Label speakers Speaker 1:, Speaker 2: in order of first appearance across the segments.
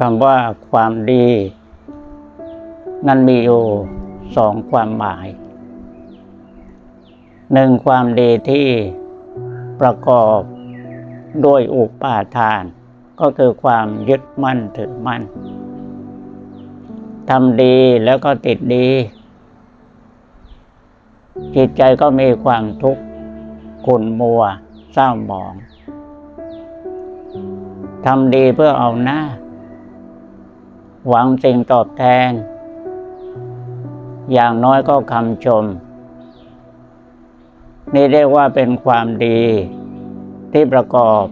Speaker 1: คำว่าความดี นั้นมีอยู่สองความหมาย หนึ่งความดีที่ประกอบด้วยอุปาทาน ก็คือความยึดมั่นถือมั่นทำดีแล้วก็ติดดี จิตใจก็มีความทุกข์ขุ่นมัวเศร้าหมองทำดีเพื่อเอาหน้า หวังสิ่งตอบแทน อย่างน้อยก็คำชม นี่เรียกว่าเป็นความดีที่ประกอบ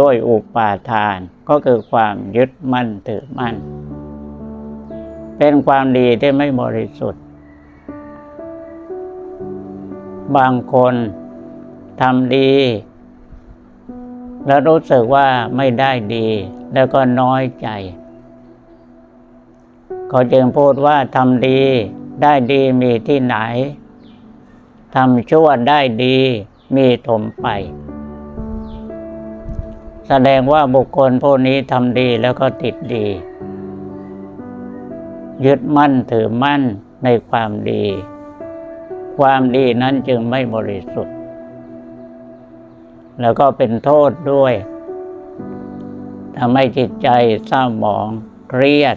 Speaker 1: ด้วยอุปาทานก็คือความยึดมั่นถือมั่น เป็นความดีที่ไม่บริสุทธิ์ บางคนทำดี แล้วรู้สึกว่าไม่ได้ดีแล้วก็น้อยใจ เขาจึงพูดว่าทำดีได้ดีมีที่ไหนทำชั่วได้ดีมีถมไป แสดงว่าบุคคลพวกนี้ทำดีแล้วก็ติดดี ยึดมั่นถือมั่นในความดี ความดีนั้นจึงไม่บริสุทธิ์ แล้วก็เป็นโทษด้วยทำให้จิตใจเศร้าหมองเครียด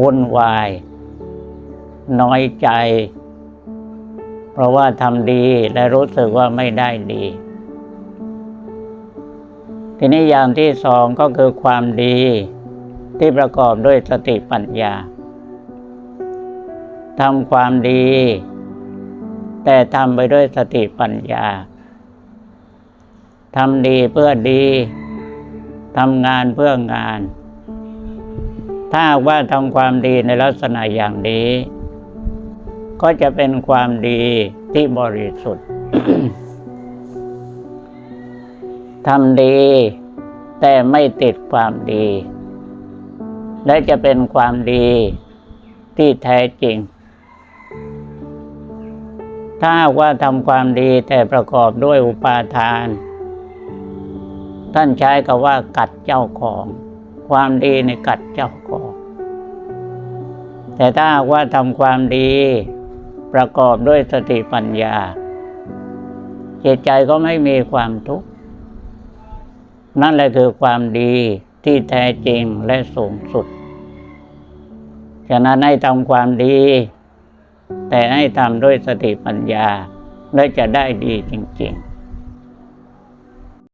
Speaker 1: วุ่นวาย น้อยใจ เพราะว่าทำดีและรู้สึกว่าไม่ได้ดี ทีนี้อย่างที่สองก็คือความดีที่ประกอบด้วยสติปัญญาทำความดี แต่ทำไปด้วยสติปัญญาทำดีเพื่อดีทำงานเพื่องาน ถ้าว่าทำความดีในลักษณะอย่างนี้ ก็จะเป็นความดีที่บริสุทธิ์ทำดี แต่ไม่ติดความดี และจะเป็นความดีที่แท้จริง ถ้าว่าทำความดีแต่ประกอบด้วยอุปาทาน ท่านใช้คำว่ากัดเจ้าของ ความดีในกัดเจ้าของ แต่ถ้าหากว่าทำความดี ประกอบด้วยสติปัญญา จิตใจก็ไม่มีความทุกข์ นั่นแหละคือความดีที่แท้จริงและสูงสุด ฉะนั้นให้ทำความดี แต่ให้ทำด้วยสติปัญญา และจะได้ดีจริง ๆ